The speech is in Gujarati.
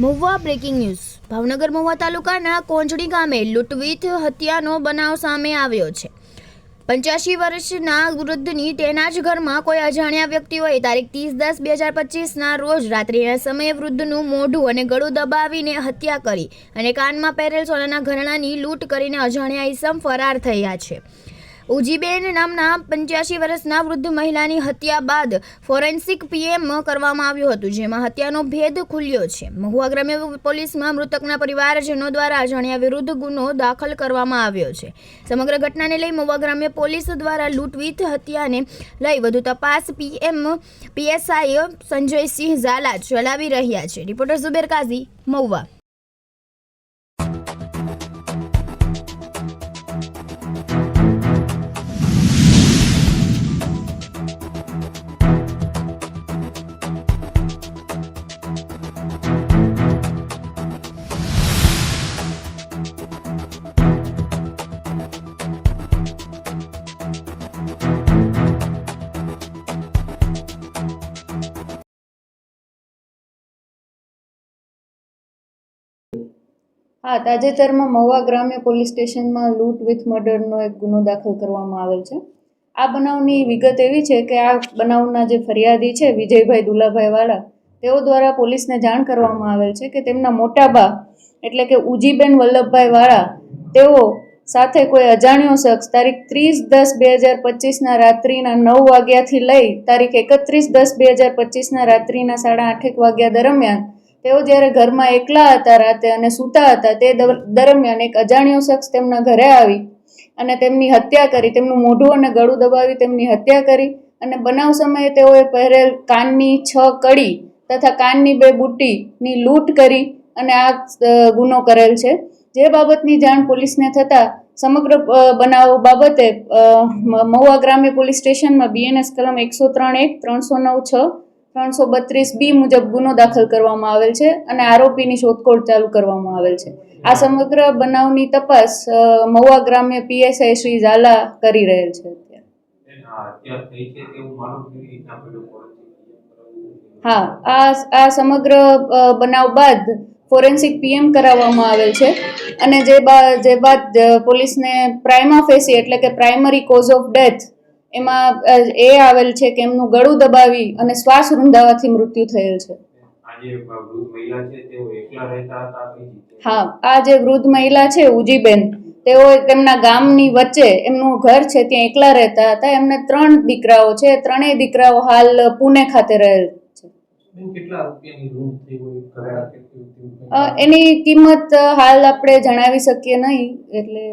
Mahuva breaking news. Bhavnagar Mahuva તાલુકાના કોંજડી ગામે લૂંટવીત હત્યાનો બનાવ સામે આવ્યો છે. પંચ્યાસી વર્ષના વૃદ્ધની તેના જ ઘરમાં કોઈ અજાણ્યા વ્યક્તિઓએ તારીખ ત્રીસ દસ બે હજાર પચીસના રોજ રાત્રિના સમયે વૃદ્ધનું મોઢું અને ગળું દબાવીને હત્યા કરી અને કાનમાં પહેરેલ સોનાના ઘરેણાની લૂંટ કરીને અજાણ્યા ઈસમ ફરાર થયા છે. ઉજીબેન નામના પંચ્યાસી વર્ષના વૃદ્ધ મહિલાની હત્યા બાદ ફોરેન્સિક પીએમ કરવામાં આવ્યું હતું, જેમાં હત્યાનો ભેદ ખુલ્યો છે. મહુવા ગ્રામ્ય પોલીસમાં મૃતકના પરિવારજનો દ્વારા અજાણ્યા વિરુદ્ધ ગુનો દાખલ કરવામાં આવ્યો છે. સમગ્ર ઘટનાને લઈ મહુવા ગ્રામ્ય પોલીસ દ્વારા લૂંટવીત હત્યાને લઈ વધુ તપાસ પીએમ પીએસઆઈ સંજયસિંહ ઝાલા ચલાવી રહ્યા છે. રિપોર્ટર ઝુબેર કાઝી, મહુવા. હા, તાજેતરમાં મહુવા ગ્રામ્ય પોલીસ સ્ટેશનમાં લૂંટ વિથ મર્ડરનો એક ગુનો દાખલ કરવામાં આવેલ છે. આ બનાવની વિગત એવી છે કે આ બનાવના જે ફરિયાદી છે, વિજયભાઈ દુલાભાઈવાળા તેઓ દ્વારા પોલીસને જાણ કરવામાં આવેલ છે કે તેમના મોટા બા, એટલે કે ઉજીબેન વલ્લભભાઈ વાળા તેઓ સાથે કોઈ અજાણ્યો શખ્સ તારીખ ત્રીસ દસ બે હજાર પચીસના રાત્રિના નવ વાગ્યાથી લઈ તારીખ એકત્રીસ દસ બે હજાર પચીસના રાત્રિના સાડા આઠેક વાગ્યા દરમિયાન તેઓ જ્યારે ઘરમાં એકલા હતા રાતે અને સૂતા હતા, તે દરમિયાન એક અજાણ્યો શખ્સ તેમના ઘરે આવી અને તેમની હત્યા કરી, તેમનું મોઢું અને ગળું દબાવી તેમની હત્યા કરી અને બનાવ સમયે તેઓએ પહેરેલ કાનની છ કડી તથા કાનની બે બુટ્ટીની લૂંટ કરી અને આ ગુનો કરેલ છે. જે બાબતની જાણ પોલીસને થતાં સમગ્ર બનાવ બાબતે મહુવા ગ્રામ્ય પોલીસ સ્ટેશનમાં બીએનએસ કલમ એકસો ત્રણ એક ત્રણસો નવ, છ ત્રણસો બત્રીસ બી મુજબ ગુનો દાખલ કરવામાં આવેલ છે અને આરોપીની શોધખોળ ચાલુ કરવામાં આવેલ છે. આ સમગ્ર બનાવની તપાસ મહુવા ગ્રામ્ય પીએસઆઈ શ્રી ઝાલા કરી રહેલ છે હા આ આ સમગ્ર બનાવ બાદ ફોરેન્સિક પીએમ કરાવવામાં આવેલ છે અને જે બાદ જે બાદ પોલીસને પ્રાઇમા ફેસી એટલે કે પ્રાઇમરી કોઝ ઓફ ડેથ એમાં એ આવેલ છે કે એમનું ગળું દબાવી અને શ્વાસ રૂંધાવાથી મૃત્યુ થયેલ છે. હા આ જે વૃદ્ધ મહિલા છે ઉજીબેન તેઓ તેમના ગામની વચ્ચે એમનું ઘર છે ત્યાં એકલા રહેતા હતા. એમને ત્રણ દીકરાઓ છે ત્રણેય દીકરાઓ હાલ પુણે ખાતે રહેલ છે. એની કિંમત હાલ આપણે જણાવી શકીએ નહીં એટલે